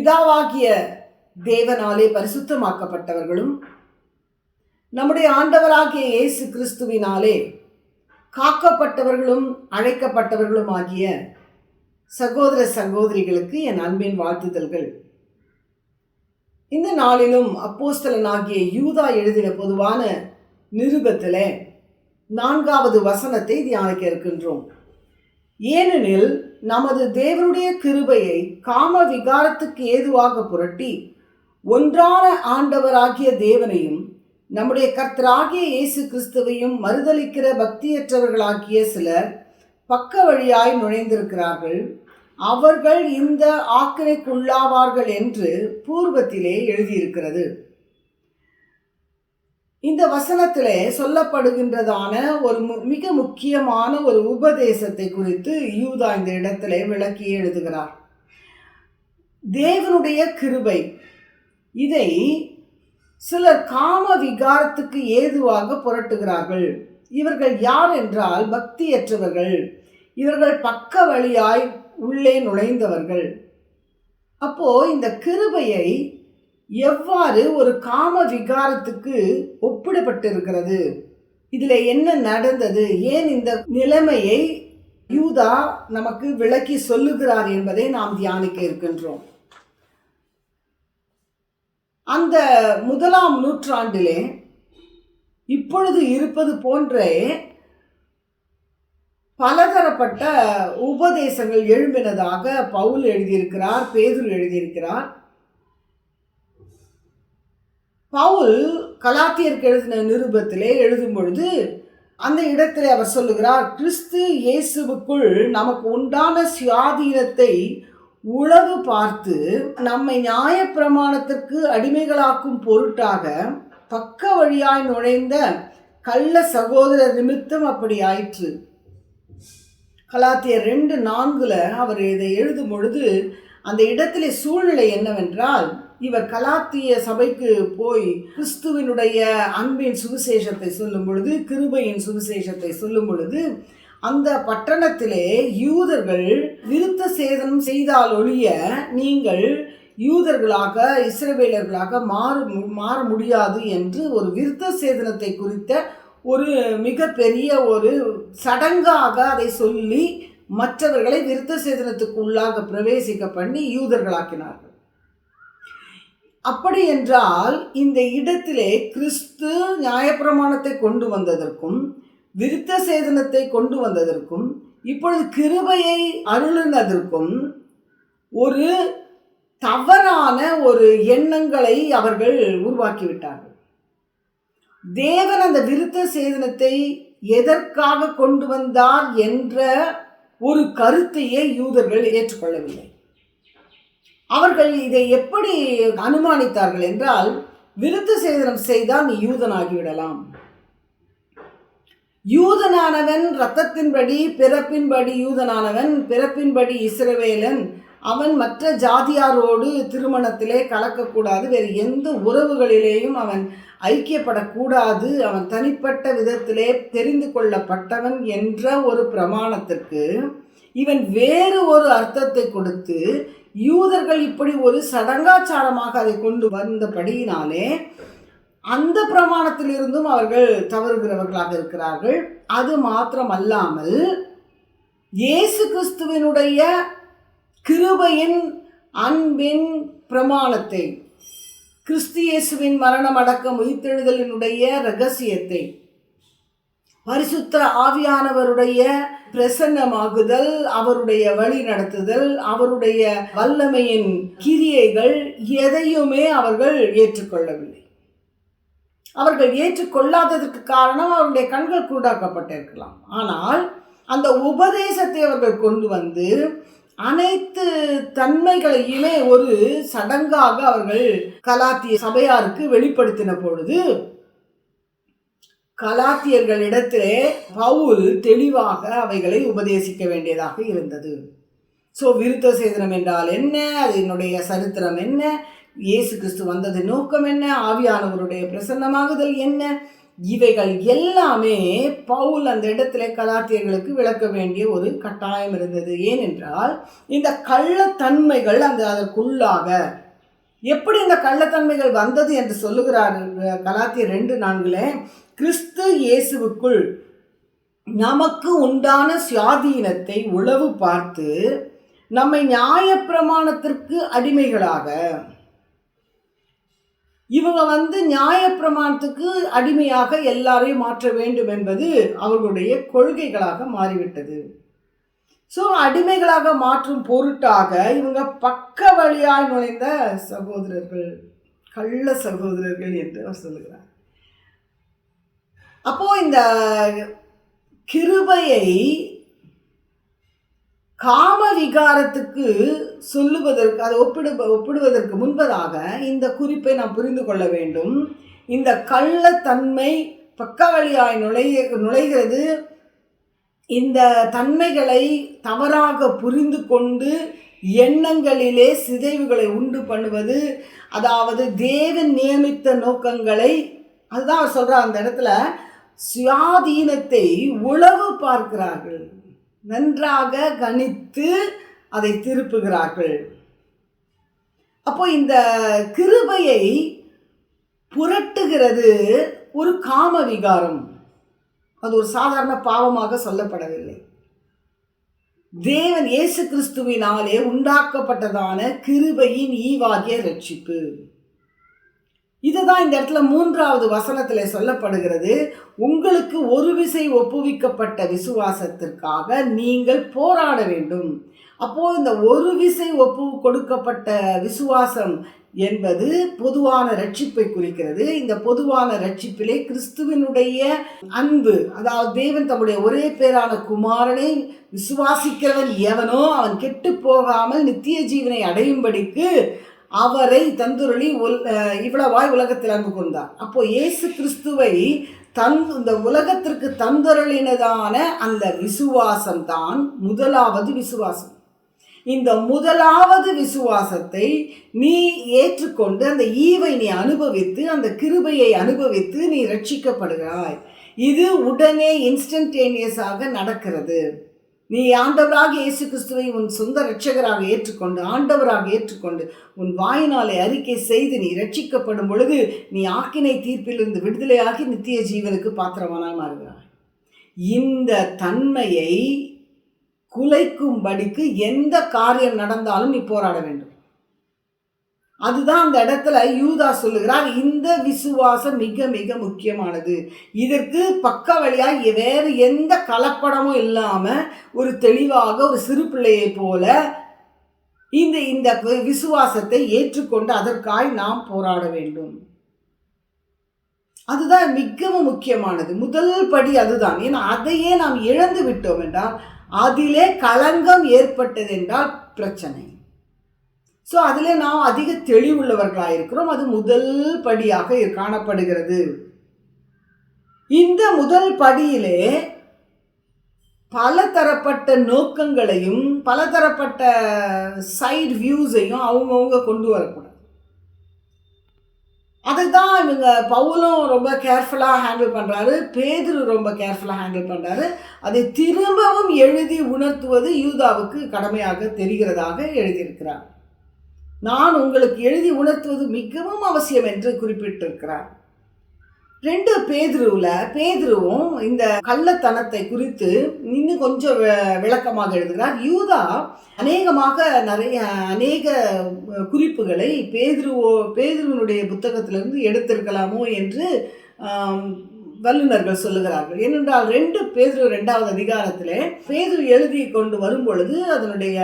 பிதாவாகிய தேவனாலே பரிசுத்தமாக்கப்பட்டவர்களும் நம்முடைய ஆண்டவராகிய இயேசு கிறிஸ்துவினாலே காக்கப்பட்டவர்களும் அழைக்கப்பட்டவர்களும் ஆகிய சகோதர சகோதரிகளுக்கு என் அன்பின் வாழ்த்துதல்கள். இந்த நாளிலும் அப்போஸ்தலனாகிய யூதா எழுதின பொதுவான நிருபத்தில் நான்காவது வசனத்தை தியானிக்க இருக்கின்றோம். ஏனெனில் நமது தேவனுடைய கிருபையை காம விகாரத்துக்கு ஏதுவாக புரட்டி ஒன்றான ஆண்டவராகிய தேவனையும் நம்முடைய கர்த்தராகிய இயேசு கிறிஸ்துவையும் மறுதலிக்கிற பக்தியற்றவர்களாகிய சிலர் பக்க வழியாய் நுழைந்திருக்கிறார்கள். அவர்கள் இந்த ஆக்கிரைக்குள்ளாவார்கள் என்று பூர்வத்திலே எழுதியிருக்கிறது. இந்த வசனத்திலே சொல்லப்படுகின்றதான ஒரு மிக முக்கியமான ஒரு உபதேசத்தை குறித்து யூதா இந்த இடத்திலே விளக்கி எழுதுகிறார். தேவனுடைய கிருபை இதை சிலர் காம விகாரத்துக்கு ஏதுவாக புரட்டுகிறார்கள். இவர்கள் யார் என்றால் பக்தியற்றவர்கள். இவர்கள் பக்க வழியாய் உள்ளே நுழைந்தவர்கள். அப்போ இந்த கிருபையை எவ்வாறு ஒரு காம விகாரத்துக்கு ஒப்பிடப்பட்டிருக்கிறது? இதில் என்ன நடந்தது? ஏன் இந்த நிலைமையை யூதா நமக்கு விளக்கி சொல்லுகிறார் என்பதை நாம் தியானிக்க இருக்கின்றோம். அந்த முதலாம் நூற்றாண்டிலே இப்பொழுது இருப்பது போன்றே பலதரப்பட்ட உபதேசங்கள் எழும்பினதாக பவுல் எழுதியிருக்கிறார் பேதுரு எழுதியிருக்கிறார். பவுல் கலாத்தியருக்கு எழுதின நிருபத்திலே எழுதும் பொழுது அந்த இடத்திலே அவர் சொல்லுகிறார் கிறிஸ்து இயேசுவுக்குள் நமக்கு உண்டான சுயாதீனத்தை உளவு பார்த்து நம்மை நியாயப்பிரமாணத்திற்கு அடிமைகளாக்கும் பொருட்டாக பக்க வழியாய் நுழைந்த கள்ள சகோதரர் நிமித்தம் அப்படி ஆயிற்று. கலாத்தியர் ரெண்டு நான்குல அவர் இதை எழுதும் பொழுது அந்த இடத்திலே சூழ்நிலை என்னவென்றால் இவர் கலாத்திய சபைக்கு போய் கிறிஸ்துவினுடைய அன்பின் சுவிசேஷத்தை சொல்லும் பொழுது கிருபையின் சுவிசேஷத்தை சொல்லும் பொழுது அந்த பட்டணத்திலே யூதர்கள் விருத்த சேதனம் செய்தால் ஒழிய நீங்கள் யூதர்களாக இஸ்ரவேலர்களாக மாறு மாற முடியாது என்று ஒரு விருத்த சேதனத்தை குறித்த ஒரு மிகப்பெரிய ஒரு சடங்காக அதை சொல்லி மற்றவர்களை விருத்த சேதனத்துக்கு உள்ளாக பிரவேசிக்க பண்ணி யூதர்களாக்கினார்கள். அப்படி என்றால் இந்த இடத்திலே கிறிஸ்து நியாயப்பிரமாணத்தை கொண்டு வந்ததற்கும் விருத்த சேதனத்தை கொண்டு வந்ததற்கும் இப்பொழுது கிருபையை அருளினதற்கும் ஒரு தவறான ஒரு எண்ணங்களை அவர்கள் உருவாக்கிவிட்டார்கள். தேவன் அந்த விருத்த சேதனத்தை எதற்காக கொண்டு வந்தார் என்ற ஒரு கருத்தையே யூதர்கள் ஏற்றுக்கொள்ளவில்லை. அவர்கள் இதை எப்படி அனுமானித்தார்கள் என்றால் விருத்த சேதனம் செய்தால் நீ யூதனாகிவிடலாம். யூதனானவன் இரத்தத்தின்படி பிறப்பின்படி யூதனானவன் பிறப்பின்படி இஸ்ரவேலன் அவன் மற்ற ஜாதியாரோடு திருமணத்திலே கலக்கக்கூடாது வேறு எந்த உறவுகளிலேயும் அவன் ஐக்கியப்படக்கூடாது அவன் தனிப்பட்ட விதத்திலே தெரிந்து கொள்ளப்பட்டவன் என்ற ஒரு பிரமாணத்திற்கு இவன் வேறு ஒரு அர்த்தத்தை கொடுத்து யூதர்கள் இப்படி ஒரு சடங்காச்சாரமாக அதை கொண்டு வந்தபடியினாலே அந்த பிரமாணத்திலிருந்தும் அவர்கள் தவறுகிறவர்களாக இருக்கிறார்கள். அது மாத்திரமல்லாமல் இயேசு கிறிஸ்துவினுடைய கிருபையின் அன்பின் பிரமாணத்தை கிறிஸ்து இயேசுவின் மரணம் அடக்கம் உயிர்த்தெழுதலினுடைய ரகசியத்தை பரிசுத்த ஆவியானவருடைய பிரசன்னமாகுதல் அவருடைய வழி நடத்துதல் அவருடைய வல்லமையின் கிரியைகள் எதையுமே அவர்கள் ஏற்றுக்கொள்ளவில்லை. அவர்கள் ஏற்றுக்கொள்ளாததற்கு காரணம் அவருடைய கண்கள் கூடாக்கப்பட்டிருக்கலாம். ஆனால் அந்த உபதேசத்தை அவர்கள் கொண்டு வந்து அனைத்து தன்மைகளையுமே ஒரு சடங்காக அவர்கள் கலாத்திய சபையாருக்கு வெளிப்படுத்தின பொழுது கலாத்தியர்களிடத்திலே பவுல் தெளிவாக அவைகளை உபதேசிக்க வேண்டியதாக இருந்தது. ஸோ விருத்த சேதனம் என்றால் என்ன? அதனுடைய சரித்திரம் என்ன? இயேசு கிறிஸ்து வந்தது நோக்கம் என்ன? ஆவியானவருடைய பிரசன்னமாகுதல் என்ன? இவைகள் எல்லாமே பவுல் அந்த இடத்துல கலாத்தியர்களுக்கு விளக்க வேண்டிய ஒரு கட்டாயம் இருந்தது. ஏனென்றால் இந்த கள்ளத்தன்மைகள் அந்த அதற்குள்ளாக எப்படி இந்த கள்ளத்தன்மைகள் வந்தது என்று சொல்லுகிறார் கலாத்திய ரெண்டு நான்குல? கிறிஸ்து இயேசுவுக்குள் நமக்கு உண்டான சுயாதீனத்தை உளவு பார்த்து நம்மை நியாயப்பிரமாணத்திற்கு அடிமைகளாக. இவங்க வந்து நியாயப்பிரமாணத்துக்கு அடிமையாக எல்லாரையும் மாற்ற வேண்டும் என்பது அவர்களுடைய கொள்கைகளாக மாறிவிட்டது. ஸோ அடிமைகளாக மாற்றும் பொருட்டாக இவங்க பக்க வழியாய் நுழைந்த சகோதரர்கள் கள்ள சகோதரர்கள் என்று அவர் சொல்லுகிறார். அப்போ இந்த கிருபையை காம விகாரத்துக்கு சொல்லுவதற்கு அதை ஒப்பிடு ஒப்பிடுவதற்கு முன்பதாக இந்த குறிப்பை நாம் புரிந்து கொள்ள வேண்டும். இந்த கள்ளத்தன்மை பக்கவழியாய் நுழைய நுழைகிறது. இந்த தன்மைகளை தவறாக புரிந்து கொண்டு எண்ணங்களிலே சிதைவுகளை உண்டு பண்ணுவது அதாவது தேவன் நியமித்த நோக்கங்களை அதுதான் அவர் சொல்கிறார் அந்த இடத்துல சுயாதீனத்தை உளவு பார்க்கிறார்கள். நன்றாக கணித்து அதை திருப்புகிறார்கள். அப்போ இந்த கிருபையை புரட்டுகிறது ஒரு காம விகாரம் அது ஒரு சாதாரண பாவமாக சொல்லப்படவில்லை. தேவன் இயேசு கிறிஸ்துவினாலே உண்டாக்கப்பட்டதான கிருபையின் ஈவாகிய ரட்சிப்பு. இதுதான் இந்த இடத்துல மூன்றாவது வசனத்தில் சொல்லப்படுகிறது. உங்களுக்கு ஒரு விசை ஒப்புவிக்கப்பட்ட விசுவாசத்திற்காக நீங்கள் போராட வேண்டும். அப்போது இந்த ஒரு விசை ஒப்பு கொடுக்கப்பட்ட விசுவாசம் என்பது பொதுவான ரட்சிப்பை குறிக்கிறது. இந்த பொதுவான ரட்சிப்பிலே கிறிஸ்துவனுடைய அன்பு அதாவது தேவன் தம்முடைய ஒரே பேரான குமாரனை விசுவாசிக்கிறவன் எவனோ அவன் கெட்டு போகாமல் நித்திய ஜீவனை அடையும்படிக்கு அவரை தந்துருளி உல் இவ்வளவாய் உலகத்தில் அன்பு கொண்டார். அப்போ இயேசு கிறிஸ்துவை தன் இந்த உலகத்திற்கு தந்தருளினதான அந்த விசுவாசம் தான் முதலாவது விசுவாசம். இந்த முதலாவது விசுவாசத்தை நீ ஏற்றுக்கொண்டு அந்த ஈவை நீ அனுபவித்து அந்த கிருபையை அனுபவித்து நீ ரட்சிக்கப்படுகிறாய். இது உடனே இன்ஸ்டன்டேனியஸாக நடக்கிறது. நீ ஆண்டவராக இயேசு கிறிஸ்துவை உன் சொந்த ரட்சகராக ஏற்றுக்கொண்டு ஆண்டவராக ஏற்றுக்கொண்டு உன் வாயினாலே அறிக்கை செய்து நீ ரட்சிக்கப்படும் பொழுது நீ ஆக்கினை தீர்ப்பிலிருந்து விடுதலையாகி நித்திய ஜீவனுக்கு பாத்திரமானாய் மாறுகிறாய். இந்த தன்மையை குலைக்கும்படிக்கு எந்த காரியம் நடந்தாலும் நீ போராட வேண்டும். அதுதான் அந்த இடத்துல யூதா சொல்லுகிறார் இந்த விசுவாசம் மிக மிக முக்கியமானது. இதற்கு பக்க வழியாக வேறு எந்த கலப்படமும் இல்லாமல் ஒரு தெளிவாக ஒரு சிறு பிள்ளையை போல இந்த இந்த விசுவாசத்தை ஏற்றுக்கொண்டு அதற்காய் நாம் போராட வேண்டும். அதுதான் மிகவும் முக்கியமானது. முதல் படி அதுதான். ஏன்னா அதையே நாம் இழந்து விட்டோம் என்றால் அதிலே களங்கம் ஏற்பட்டது என்றால் பிரச்சனை. ஸோ அதில் நாம் அதிக தெளிவுள்ளவர்களாக இருக்கிறோம். அது முதல் படியாக காணப்படுகிறது. இந்த முதல் படியிலே பல தரப்பட்ட நோக்கங்களையும் பல தரப்பட்ட சைடு வியூஸையும் அவங்கவுங்க கொண்டு வரக்கூடாது. அதுதான் இவங்க பவுலும் ரொம்ப கேர்ஃபுல்லாக ஹேண்டில் பண்ணுறாரு பேதுரு ரொம்ப கேர்ஃபுல்லாக ஹேண்டில் பண்ணுறாரு அதை திரும்பவும் எழுதி உணர்த்துவது யூதாவுக்கு கடமையாக தெரிகிறதாக எழுதியிருக்கிறார். நான் உங்களுக்கு எழுதி உணர்த்துவது மிகவும் அவசியம் என்று குறிப்பிட்டிருக்கிறார். ரெண்டு பேதுருவில் பேதுருவும் இந்த கள்ளத்தனத்தை குறித்து இன்னும் கொஞ்சம் விளக்கமாக எழுதுகிறார். யூதா அநேகமாக நிறைய அநேக குறிப்புகளை பேதுருவோ பேதுருவனுடைய புத்தகத்திலிருந்து எடுத்திருக்கலாமோ என்று வல்லுநர்கள் சொல்லுகிறார்கள். ஏனென்றால் ரெண்டு பேதுரு ரெண்டாவது அதிகாரத்திலே பேதுரு எழுதி கொண்டு வரும் பொழுது அதனுடைய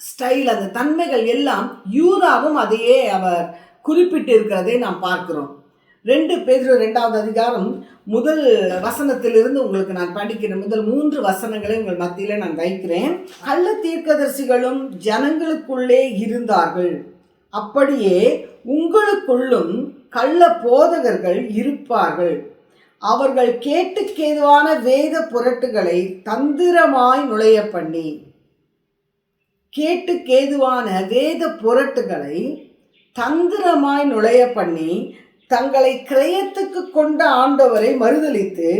ஸ்டைல் அந்த தன்மைகள் எல்லாம் யூதாவும் அதையே அவர் குறிப்பிட்டு இருக்கிறதை நாம் பார்க்கிறோம். ரெண்டு பேர் ரெண்டாவது அதிகாரம் முதல் வசனத்திலிருந்து உங்களுக்கு நான் படிக்கிறேன் முதல் மூன்று வசனங்களை உங்கள் மத்தியில் நான் வைக்கிறேன். கள்ள தீர்க்கதரிசிகளும் ஜனங்களுக்குள்ளே இருந்தார்கள். அப்படியே உங்களுக்குள்ளும் கள்ள போதகர்கள் இருப்பார்கள். அவர்கள் கேட்டுக்கேதுவான வேத புரட்டுகளை தந்திரமாய் நுழைய பண்ணி கேட்டுக்கேதுவான வேத புரட்டுகளை தந்திரமாய் நுழைய பண்ணி தங்களை கிரயத்துக்கு கொண்ட ஆண்டவரை மறுதளித்து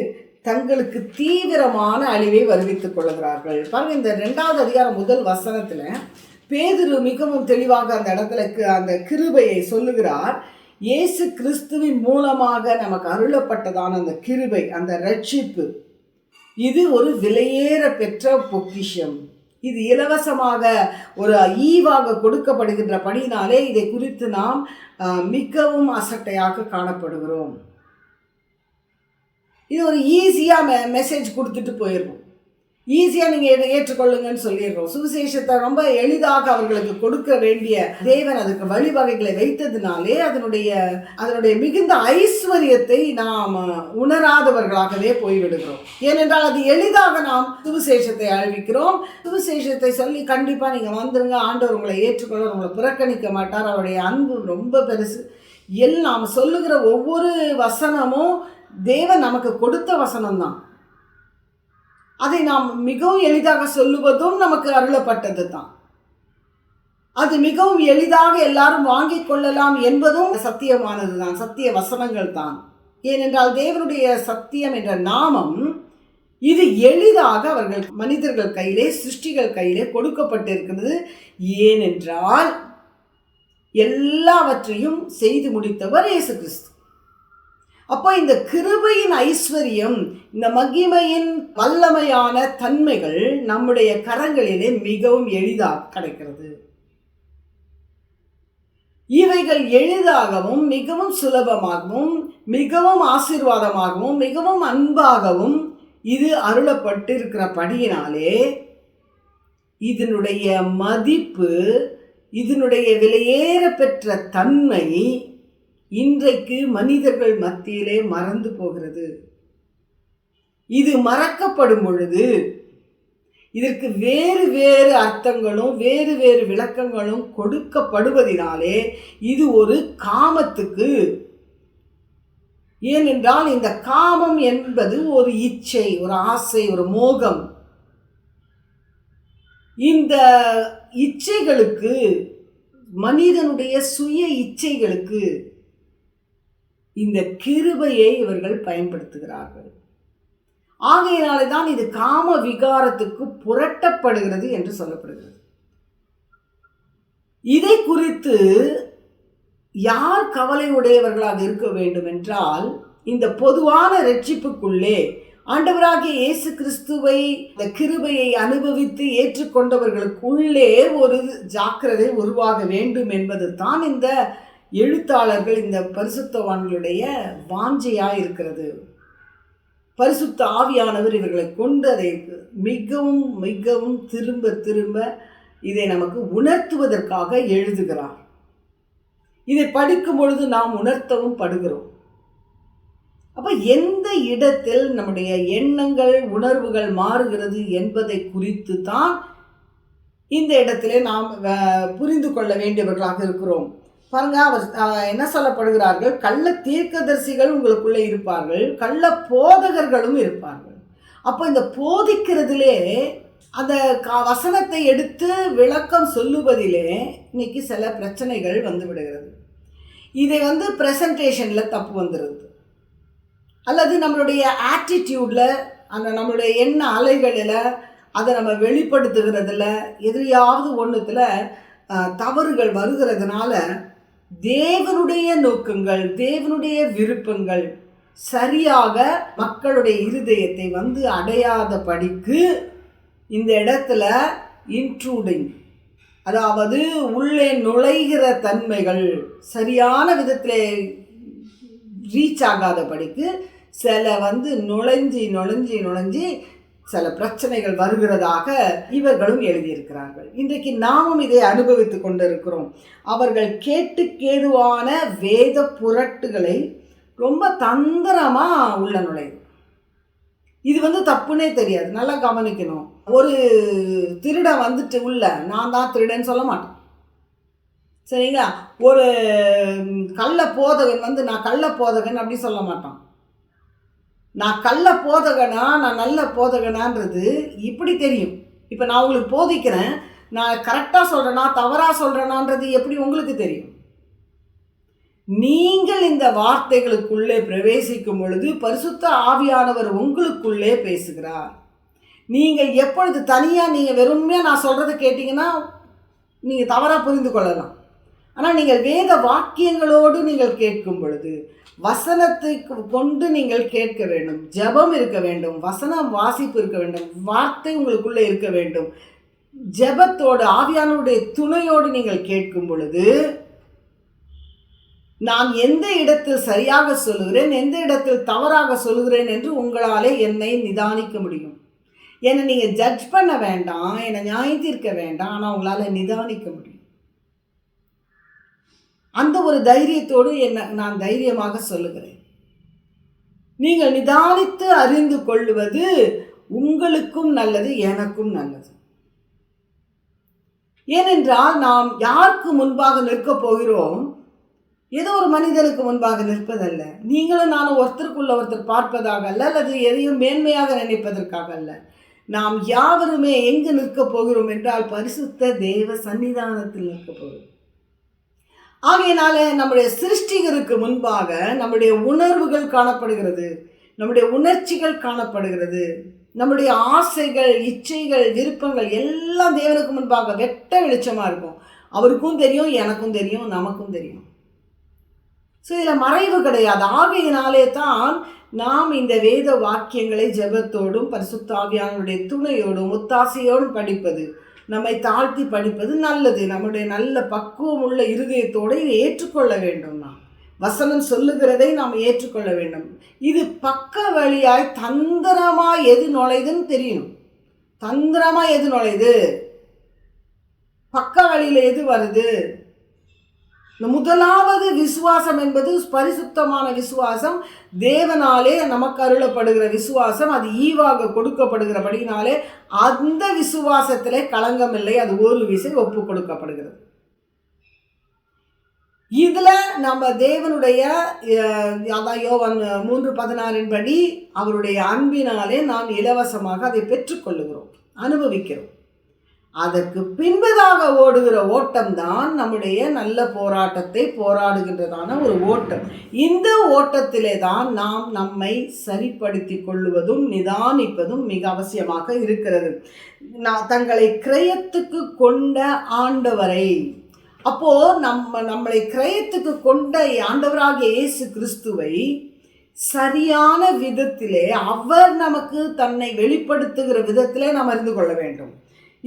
தங்களுக்கு தீவிரமான அழிவை வருவித்துக் கொள்கிறார்கள். பாருங்க இந்த ரெண்டாவது அதிகாரம் முதல் வசனத்தில் பேதுரு மிகவும் தெளிவாக அந்த இடத்துல அந்த கிருபையை சொல்லுகிறார். இயேசு கிறிஸ்துவின் மூலமாக நமக்கு அருளப்பட்டதான அந்த கிருபை அந்த ரட்சிப்பு இது ஒரு விலையேற பெற்ற பொக்கிஷம். இது இலவசமாக ஒரு ஈவாக கொடுக்கப்படுகின்ற பணியினாலே இதை குறித்து நாம் மிகவும் அசட்டையாக காணப்படுகிறோம். இது ஒரு ஈஸியாக மெ மெசேஜ் கொடுத்துட்டு போயிடுவோம் ஈஸியாக நீங்கள் இதை ஏற்றுக்கொள்ளுங்கன்னு சொல்லிடுறோம் சுவிசேஷத்தை ரொம்ப எளிதாக அவர்களுக்கு கொடுக்க வேண்டிய தேவன் அதுக்கு வழிவகைகளை வைத்ததுனாலே அதனுடைய அதனுடைய மிகுந்த ஐஸ்வர்யத்தை நாம் உணராதவர்களாகவே போய்விடுகிறோம். ஏனென்றால் அது எளிதாக நாம் சுவிசேஷத்தை அழிவிக்கிறோம் சுவிசேஷத்தை சொல்லி கண்டிப்பாக நீங்கள் வந்துருங்க. ஆண்டவர் உங்களை ஏற்றுக்கொள்ள உங்களை புறக்கணிக்க மாட்டார். அவருடைய அன்பு ரொம்ப பெருசு. எல் நாம் சொல்லுகிற ஒவ்வொரு வசனமும் தேவன் நமக்கு கொடுத்த வசனம்தான். அதை நாம் மிகவும் எளிதாக சொல்லுவதும் நமக்கு அருளப்பட்டது தான் அது மிகவும் எளிதாக எல்லாரும் வாங்கிக் கொள்ளலாம் என்பதும் சத்தியமானது தான் சத்திய வசனங்கள் தான் ஏனென்றால் தேவனுடைய சத்தியம் என்ற நாமம் இது எளிதாக அவர்கள் மனிதர்கள் கையிலே சிருஷ்டிகள் கையிலே கொடுக்கப்பட்டிருக்கிறது. ஏனென்றால் எல்லாவற்றையும் செய்து முடித்தவர் இயேசு கிறிஸ்து. அப்போ இந்த கிருபையின் ஐஸ்வர்யம் இந்த மகிமையின் வல்லமையான தன்மைகள் நம்முடைய கரங்களிலே மிகவும் எளிதாக கிடைக்கிறது. இவைகள் எளிதாகவும் மிகவும் சுலபமாகவும் மிகவும் ஆசீர்வாதமாகவும் மிகவும் அன்பாகவும் இது அருளப்பட்டிருக்கிறபடியினாலே இதனுடைய மதிப்பு இதனுடைய விலையேற பெற்ற தன்மை இன்றைக்கு மனிதர்கள் மத்தியிலே மறந்து போகிறது. இது மறக்கப்படும் பொழுது இதற்கு வேறு வேறு அர்த்தங்களும் வேறு வேறு விளக்கங்களும் கொடுக்கப்படுவதினாலே இது ஒரு காமத்துக்கு. ஏனென்றால் இந்த காமம் என்பது ஒரு இச்சை ஒரு ஆசை ஒரு மோகம். இந்த இச்சைகளுக்கு மனிதனுடைய சுய இச்சைகளுக்கு இந்த கிருபையை இவர்கள் பயன்படுத்துகிறார்கள். ஆகையினாலே தான் இது காம விகாரத்துக்கு புரட்டப்படுகிறது என்று சொல்லப்படுகிறது. இதை குறித்து யார் கவலை உடையவர்களாக இருக்க வேண்டும் என்றால் இந்த பொதுவான ரட்சிப்புக்குள்ளே ஆண்டவராகிய இயேசு கிறிஸ்துவை இந்த கிருபையை அனுபவித்து ஏற்றுக்கொண்டவர்களுக்குள்ளே ஒரு ஜாக்கிரதை உருவாக வேண்டும் என்பது தான் இந்த எழுத்தாளர்கள் இந்த பரிசுத்தவான்களுடைய வாஞ்சையாக இருக்கிறது. பரிசுத்த ஆவியானவர் இவர்களை கொண்டு அதை மிகவும் மிகவும் திரும்ப திரும்ப இதை நமக்கு உணர்த்துவதற்காக எழுதுகிறார். இதை படிக்கும் பொழுது நாம் உணர்த்தவும் படுகிறோம். அப்போ எந்த இடத்தில் நம்முடைய எண்ணங்கள் உணர்வுகள் மாறுகிறது என்பதை குறித்து தான் இந்த இடத்திலே நாம் புரிந்து கொள்ள வேண்டியவர்களாக இருக்கிறோம். பாருங்க அவர் என்ன சொல்லப்படுகிறார்கள்? கள்ள தீர்க்கதரிசிகள் உங்களுக்குள்ளே இருப்பார்கள் கள்ள போதகர்களும் இருப்பார்கள். அப்போ இந்த போதிக்கிறதுலே அந்த கா வசனத்தை எடுத்து விளக்கம் சொல்லுவதிலே இன்னைக்கு சில பிரச்சனைகள் வந்து விடுகிறது. இதை வந்து ப்ரெசன்டேஷனில் தப்பு வந்துடுது அல்லது நம்மளுடைய ஆட்டிடியூடில் அந்த நம்மளுடைய எண்ண அலைகளில் அதை நம்ம வெளிப்படுத்துகிறதுல எதிரியாவது ஒன்றுத்தில் தவறுகள் வருகிறதுனால தேவனுடைய நோக்கங்கள் தேவனுடைய விருப்பங்கள் சரியாக மக்களுடைய இருதயத்தை வந்து அடையாத படிக்கு இந்த இடத்துல இன்ட்ரூடிங் அதாவது உள்ளே நுழைகிற தன்மைகள் சரியான விதத்தில் ரீச் ஆகாத படிக்கு சில வந்து நுழைஞ்சி நுழைஞ்சி நுழைஞ்சி சில பிரச்சனைகள் வருகிறதாக இவர்களும் எழுதியிருக்கிறார்கள். இன்றைக்கு நாமும் இதை அனுபவித்து கொண்டிருக்கிறோம். அவர்கள் கேட்டுக்கேதுவான வேத புரட்டுகளை ரொம்ப தந்திரமாக உள்ள நுழையுது இது வந்து தப்புனே தெரியாது. நல்லா கவனிக்கணும். ஒரு திருடன் வந்துட்டு உள்ள நான் தான் திருடன்னு சொல்ல மாட்டேன். சரிங்களா? ஒரு கள்ள போதகன் வந்து நான் கள்ள போதகன் அப்படி சொல்ல மாட்டான். நான் கள்ள போதகனா நான் நல்ல போதகனான்றது இப்படி தெரியும். இப்போ நான் உங்களுக்கு போதிக்கிறேன் நான் கரெக்டாக சொல்கிறேனா தவறாக சொல்கிறேனான்றது எப்படி உங்களுக்கு தெரியும்? நீங்கள் இந்த வார்த்தைகளுக்குள்ளே பிரவேசிக்கும் பொழுது பரிசுத்த ஆவியானவர் உங்களுக்குள்ளே பேசுகிறார். நீங்கள் எப்பொழுது தனியாக நீங்கள் வெறுமையாக நான் சொல்கிறத கேட்டிங்கன்னா நீங்கள் தவறாக புரிந்து கொள்ளலாம். ஆனால் நீங்கள் வேத வாக்கியங்களோடு நீங்கள் கேட்கும் பொழுது வசனத்தை கொண்டு நீங்கள் கேட்க வேண்டும். ஜெபம் இருக்க வேண்டும். வசனம் வாசிப்பு இருக்க வேண்டும். வார்த்தை உங்களுக்குள்ளே இருக்க வேண்டும். ஜெபத்தோடு ஆவியானுடைய துணையோடு நீங்கள் கேட்கும் பொழுது நான் எந்த இடத்தில் சரியாக சொல்லுகிறேன் எந்த இடத்தில் தவறாக சொல்லுகிறேன் என்று உங்களாலே என்னை நிதானிக்க முடியும். என்னை நீங்கள் ஜட்ஜ் பண்ண வேண்டாம் என்னை நியாயம் தீர்க்க வேண்டாம் ஆனால் உங்களால் நிதானிக்க முடியும். அந்த ஒரு தைரியத்தோடு என்ன நான் தைரியமாக சொல்லுகிறேன். நீங்கள் நிதானித்து அறிந்து கொள்வது உங்களுக்கும் நல்லது எனக்கும் நல்லது. ஏனென்றால் நாம் யாருக்கு முன்பாக நிற்கப் போகிறோம்? ஏதோ ஒரு மனிதனுக்கு முன்பாக நிற்பதல்ல. நீங்களும் நானும் ஒருத்தருக்குள்ள ஒருத்தர் பார்ப்பதாக அல்ல அல்லது எதையும் மேன்மையாக நினைப்பதற்காக அல்ல. நாம் யாவருமே எங்கு நிற்கப் போகிறோம் என்றால் பரிசுத்த தேவ சன்னிதானத்தில் நிற்கப் போகிறோம். ஆகையினால நம்முடைய சிருஷ்டிகருக்கு முன்பாக நம்முடைய உணர்வுகள் காணப்படுகிறது. நம்முடைய உணர்ச்சிகள் காணப்படுகிறது. நம்முடைய ஆசைகள் இச்சைகள் விருப்பங்கள் எல்லாம் தேவனுக்கு முன்பாக வெட்ட வெளிச்சமாக இருக்கும். அவருக்கும் தெரியும் எனக்கும் தெரியும் நமக்கும் தெரியும். ஸோ இதில் மறைவு கிடையாது. ஆகையினாலே தான் நாம் இந்த வேத வாக்கியங்களை ஜெபத்தோடும் பரிசுத்தாவியானுடைய துணையோடும் ஒத்தாசையோடும் படிப்பது. நம்மை தாழ்த்தி படிப்பது நல்லது. நம்முடைய நல்ல பக்குவம் உள்ள இருதயத்தோடு இதை ஏற்றுக்கொள்ள வேண்டும் நாம். வசனம் சொல்லுகிறதை நாம் ஏற்றுக்கொள்ள வேண்டும். இது பக்க வழியாய் தந்திரமாக எது நுழையுதுன்னு தெரியணும். தந்திரமாக எது நுழையுது? பக்க வழியில் எது வருது? முதலாவது விசுவாசம் என்பது பரிசுத்தமான விசுவாசம். தேவனாலே நமக்கு அருளப்படுகிற விசுவாசம். அது ஈவாக கொடுக்கப்படுகிறபடினாலே அந்த விசுவாசத்திலே களங்கமில்லை அது ஒரு விசை ஒப்பு கொடுக்கப்படுகிறது. இதில் நம்ம தேவனுடைய அதான் யோவன் மூன்று பதினாறின் படி அவருடைய அன்பினாலே நாம் இலவசமாக அதை பெற்றுக்கொள்ளுகிறோம் அனுபவிக்கிறோம். அதற்கு பின்பதாக ஓடுகிற ஓட்டம்தான் நம்முடைய நல்ல போராட்டத்தை போராடுகின்றதான ஒரு ஓட்டம். இந்த ஓட்டத்திலே தான் நாம் நம்மை சரிப்படுத்தி கொள்ளுவதும் நிதானிப்பதும் மிக அவசியமாக இருக்கிறது. நான் தங்களை கிரயத்துக்கு கொண்ட ஆண்டவரை. அப்போ நம்ம நம்மளை கிரயத்துக்கு கொண்ட ஆண்டவராகிய இயேசு கிறிஸ்துவை சரியான விதத்திலே அவர் நமக்கு தன்னை வெளிப்படுத்துகிற விதத்திலே நாம் அறிந்து கொள்ள வேண்டும்.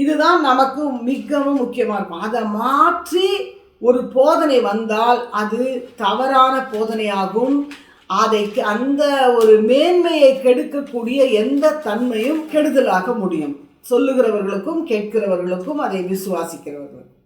இதுதான் நமக்கு மிகவும் முக்கியமாக இருக்கும். அதை மாற்றி ஒரு போதனை வந்தால் அது தவறான போதனையாகும். அதை அந்த ஒரு மேன்மையை கெடுக்கக்கூடிய எந்த தன்மையும் கெடுதலாக முடியும். சொல்லுகிறவர்களுக்கும் கேட்கிறவர்களுக்கும் அதை விசுவாசிக்கிறவர்களுக்கும்.